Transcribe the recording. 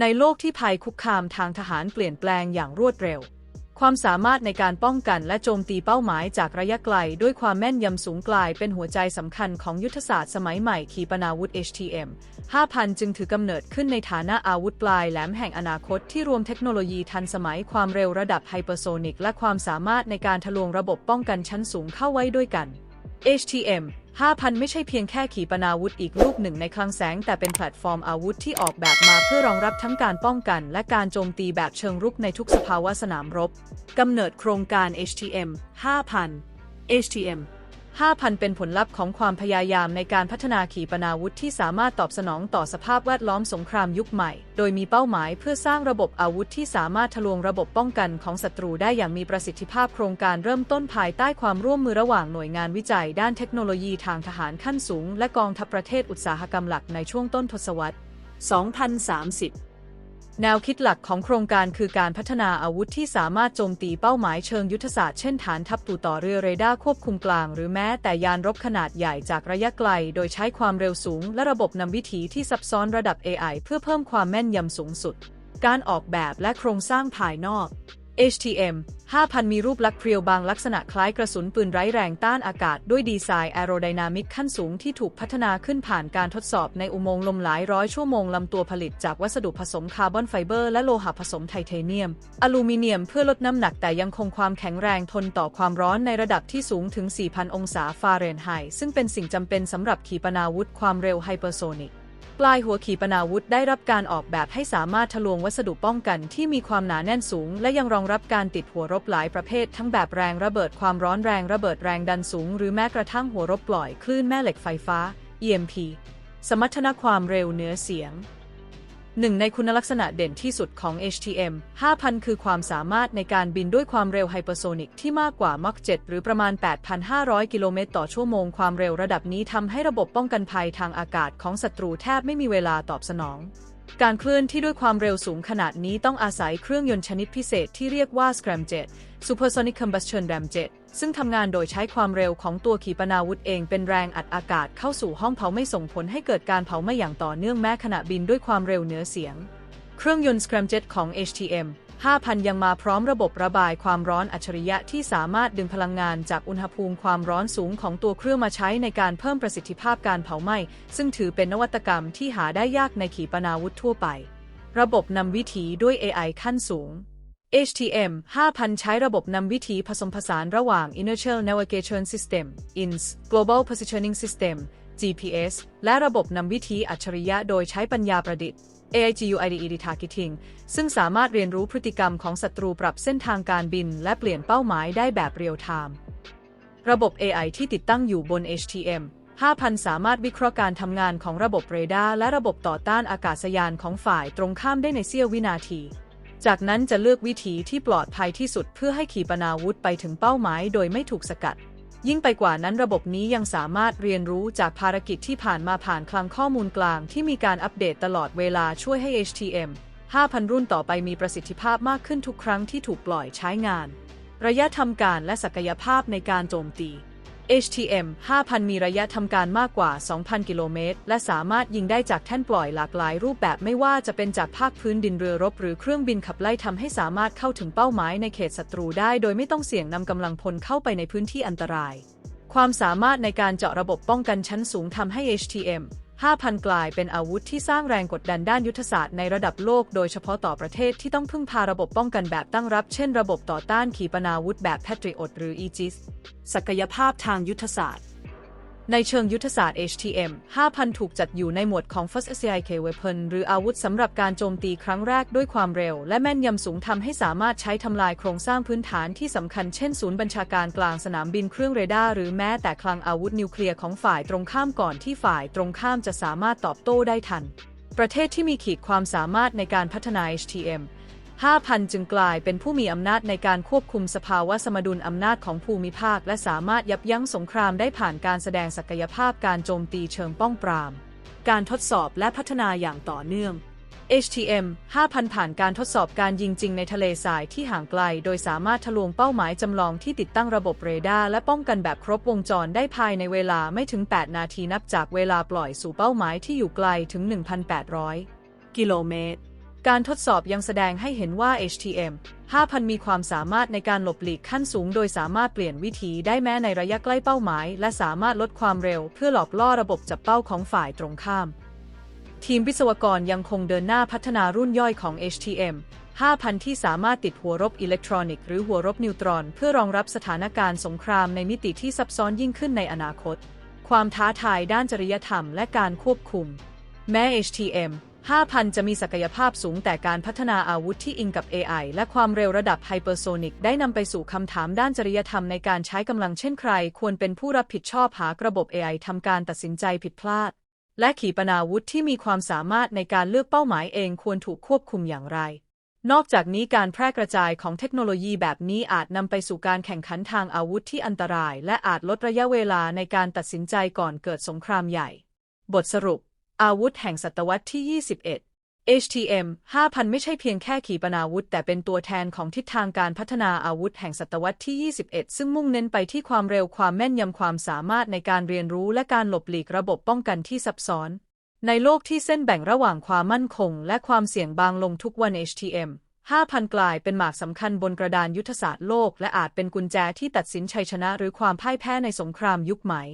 ในโลกที่ภัยคุกคามทางทหารเปลี่ยนแปลงอย่างรวดเร็ว ความสามารถในการป้องกันและโจมตีเป้าหมายจากระยะไกล ด้วยความแม่นยำสูงกลายเป็นหัวใจสำคัญของยุทธศาสตร์สมัยใหม่ขีปนาวุธ HTM 5,000 จึงถือกำเนิดขึ้นในฐานะอาวุธปลายแหลมแห่งอนาคตที่รวมเทคโนโลยีทันสมัยความเร็วระดับไฮเปอร์โซนิกและความสามารถในการทะลวงระบบป้องกันชั้นสูงเข้าไว้ด้วยกัน HTM 5,000 ไม่ใช่เพียงแค่ขีปนาวุธอีกลูกหนึ่งในคลังแสง แต่เป็นแพลตฟอร์มอาวุธที่ออกแบบมาเพื่อรองรับทั้งการป้องกัน และการโจมตีแบบเชิงรุกในทุกสภาวะสนามรบ กำเนิดโครงการ HTM 5,000 HTM 5,000 เป็นผลลัพธ์ของความพยายามในการพัฒนาขีปนาวุธที่สามารถตอบสนองต่อสภาพแวดล้อมสงครามยุคใหม่ โดยมีเป้าหมายเพื่อสร้างระบบอาวุธที่สามารถทะลวงระบบป้องกันของศัตรูได้อย่างมีประสิทธิภาพโครงการเริ่มต้นภายใต้ความร่วมมือระหว่างหน่วยงานวิจัย ด้านเทคโนโลยีทางทหารขั้นสูง และกองทัพประเทศอุตสาหกรรมหลักในช่วงต้นทศวรรษ 2030 แนวคิดหลักของโครงการคือการพัฒนาอาวุธที่สามารถโจมตีเป้าหมายเชิงยุทธศาสตร์เช่นฐานทัพตู่ต่อเรือเรดาร์ควบคุมกลาง หรือแม้แต่ยานรบขนาดใหญ่จากระยะไกล โดยใช้ความเร็วสูง และระบบนำวิถีที่ซับซ้อนระดับ AI เพื่อเพิ่มความแม่นยำสูงสุด การออกแบบและโครงสร้างภายนอก HTM 5,000 มีรูปลักษณ์เพรียวบางลักษณะคล้ายกระสุนปืนไร้แรงต้านอากาศด้วยดีไซน์แอโรไดนามิกขั้นสูงที่ถูกพัฒนาขึ้นผ่านการทดสอบในอุโมงค์ลมหลายร้อยชั่วโมงลำตัวผลิตจากวัสดุผสมคาร์บอนไฟเบอร์และโลหะผสมไทเทเนียม อลูมิเนียมเพื่อลดน้ำหนักแต่ยังคงความแข็งแรงทนต่อความร้อนในระดับที่สูงถึง 4,000 องศาฟาเรนไฮต์ซึ่งเป็นสิ่งจำเป็นสำหรับขีปนาวุธความเร็วไฮเปอร์โซนิก ปลายหัวขีปนาวุธได้รับการออกแบบให้สามารถทะลวงวัสดุป้องกันที่มีความหนาแน่นสูง และยังรองรับการติดหัวรบหลายประเภท ทั้งแบบแรงระเบิดความร้อนแรงระเบิดแรงดันสูง หรือแม้กระทั่งหัวรบปล่อยคลื่นแม่เหล็กไฟฟ้า EMP สมรรถนะความเร็วเหนือเสียง หนึ่งในคุณลักษณะเด่นที่สุดของ HTM 5,000 คือความสามารถในการบินด้วยความเร็วไฮเปอร์โซนิกที่มากกว่า Mach 7 หรือประมาณ 8,500 กิโลเมตรต่อชั่วโมง ความเร็วระดับนี้ทำให้ระบบป้องกันภัยทางอากาศของศัตรูแทบไม่มีเวลาตอบสนอง การเคลื่อนที่ด้วยความเร็วสูงขนาดนี้ต้องอาศัยเครื่องยนต์ชนิดพิเศษที่เรียกว่า Scramjet Supersonic Combustion Ramjet ซึ่งทำงานโดยใช้ความเร็วของตัวขีปนาวุธเองเป็นแรงอัดอากาศเข้าสู่ห้องเผาไม่ส่งผลให้เกิดการเผาไหม้อย่างต่อเนื่องแม้ขณะบินด้วยความเร็วเหนือเสียง เครื่องยนต์ Scramjet ของ HTM 5,000 ยังมาพร้อมระบบระบายความร้อนอัจฉริยะที่สามารถดึงพลังงานจากอุณหภูมิความร้อนสูงของตัวเครื่องมาใช้ในการเพิ่มประสิทธิภาพการเผาไหม้ ซึ่งถือเป็นนวัตกรรมที่หาได้ยากในขีปนาวุธทั่วไป ระบบนำวิถีด้วย AI ขั้นสูง HTM 5,000 ใช้ระบบนำวิถีผสมผสานระหว่าง Inertial Navigation System INS Global Positioning System GPS และระบบนำวิถีอัจฉริยะโดยใช้ปัญญาประดิษฐ์ AIGUIDE Targeting ซึ่งสามารถเรียนรู้พฤติกรรมของศัตรูปรับเส้นทางการบิน และเปลี่ยนเป้าหมายได้แบบเรียลไทม์ ระบบ AI ที่ติดตั้งอยู่บน HTM 5,000 สามารถวิเคราะห์การทำงานของระบบเรดาร์และระบบต่อต้านอากาศยานของฝ่ายตรงข้ามได้ในเสี้ยววินาที จากนั้นจะเลือกวิธีที่ปลอดภัยที่สุดเพื่อให้ขีปนาวุธไปถึงเป้าหมายโดยไม่ถูกสกัด ยิ่งไปกว่านั้นระบบนี้ยังสามารถเรียนรู้จากภารกิจที่ผ่านมาผ่านคลังข้อมูลกลางที่มีการอัปเดตตลอดเวลาช่วยให้ HTM 5,000 รุ่นต่อไปมีประสิทธิภาพมากขึ้นทุกครั้งที่ถูกปล่อยใช้งาน ระยะทำการและศักยภาพในการโจมตี HTM 5,000 มีระยะทำการมากกว่า 2,000 กิโลเมตร และสามารถยิงได้จากแท่นปล่อยหลากหลายรูปแบบไม่ว่าจะเป็นจากภาคพื้นดินเรือรบ หรือเครื่องบินขับไล่ทำให้สามารถเข้าถึงเป้าหมายในเขตศัตรูได้โดยไม่ต้องเสี่ยงนำกำลังพลเข้าไปในพื้นที่อันตราย ความสามารถในการเจาะระบบป้องกันชั้นสูงทำให้ HTM 5,000 กลายเป็นอาวุธที่สร้างแรงกดดันด้านยุทธศาสตร์ในระดับโลกโดยเฉพาะต่อประเทศที่ต้องพึ่งพาระบบป้องกันแบบตั้งรับ เช่นระบบต่อต้านขีปนาวุธแบบ Patriot หรือ Aegis ศักยภาพทางยุทธศาสตร์ ในเชิงยุทธศาสตร์ HTM 5,000 ถูกจัดอยู่ในหมวดของ First SCIK Weapon หรืออาวุธสำหรับการโจมตีครั้งแรกด้วยความเร็ว และแม่นยำสูงทำให้สามารถใช้ทำลายโครงสร้างพื้นฐานที่สำคัญเช่นศูนย์บัญชาการกลางสนามบินเครื่องเรดาร์หรือแม้แต่คลังอาวุธนิวเคลียร์ของฝ่ายตรงข้ามก่อนที่ฝ่ายตรงข้ามจะสามารถตอบโต้ได้ทัน ประเทศที่มีขีดความสามารถในการพัฒนา HTM 5,000 จึงกลายเป็นผู้มีอำนาจในการควบคุมสภาวะสมดุลอำนาจของภูมิภาค และสามารถยับยั้งสงครามได้ผ่านการแสดงศักยภาพการโจมตีเชิงป้องปราม การทดสอบและพัฒนาอย่างต่อเนื่อง HTM 5,000 ผ่านการทดสอบการยิงจริงในทะเลทรายที่ห่างไกล โดยสามารถทะลวงเป้าหมายจำลองที่ติดตั้งระบบเรดาร์และป้องกันแบบครบวงจรได้ภายในเวลาไม่ถึง 8 นาทีนับจากเวลาปล่อยสู่เป้าหมายที่อยู่ไกลถึง 1,800 กิโลเมตร การทดสอบยังแสดงให้เห็นว่า HTM 5000 มีความสามารถในการหลบหลีกขั้นสูง โดยสามารถเปลี่ยนวิธีได้แม้ในระยะใกล้เป้าหมาย และสามารถลดความเร็วเพื่อหลอกล่อระบบจับเป้าของฝ่ายตรงข้าม ทีมวิศวกรยังคงเดินหน้าพัฒนารุ่นย่อยของ HTM 5,000 ที่สามารถติดหัวรบอิเล็กทรอนิกส์หรือหัวรบนิวตรอน เพื่อรองรับสถานการณ์สงครามในมิติที่ซับซ้อนยิ่งขึ้นในอนาคต ความท้าทายด้านจริยธรรมและการควบคุม แม้ HTM 5,000 จะมีศักยภาพสูงแต่การพัฒนาอาวุธที่อิงกับ AI และความเร็วระดับไฮเปอร์โซนิกได้นำไปสู่คำถามด้านจริยธรรมในการใช้กำลังเช่นใคร ควรเป็นผู้รับผิดชอบหากระบบ AI ทำการตัดสินใจผิดพลาด และขีปนาวุธที่มีความสามารถในการเลือกเป้าหมายเองควรถูกควบคุมอย่างไร นอกจากนี้การแพร่กระจายของเทคโนโลยีแบบนี้อาจนำไปสู่การแข่งขันทางอาวุธที่อันตราย และอาจลดระยะเวลาในการตัดสินใจก่อนเกิดสงครามใหญ่ บทสรุป อาวุธแห่งศตวรรษที่ 21 HTM 5000 ไม่ใช่เพียงแค่ขีปนาวุธ แต่เป็นตัวแทนของทิศทางการพัฒนาอาวุธแห่งศตวรรษที่ 21 ซึ่งมุ่งเน้นไปที่ความเร็วความแม่นยำความสามารถในการเรียนรู้และการหลบหลีกระบบป้องกันที่ซับซ้อน ในโลกที่เส้นแบ่งระหว่างความมั่นคง และความเสี่ยงบางลงทุกวัน HTM 5,000 กลายเป็นหมากสำคัญบนกระดานยุทธศาสตร์โลก และอาจเป็นกุญแจที่ตัดสินชัยชนะหรือความพ่ายแพ้ในสงครามยุคใหม่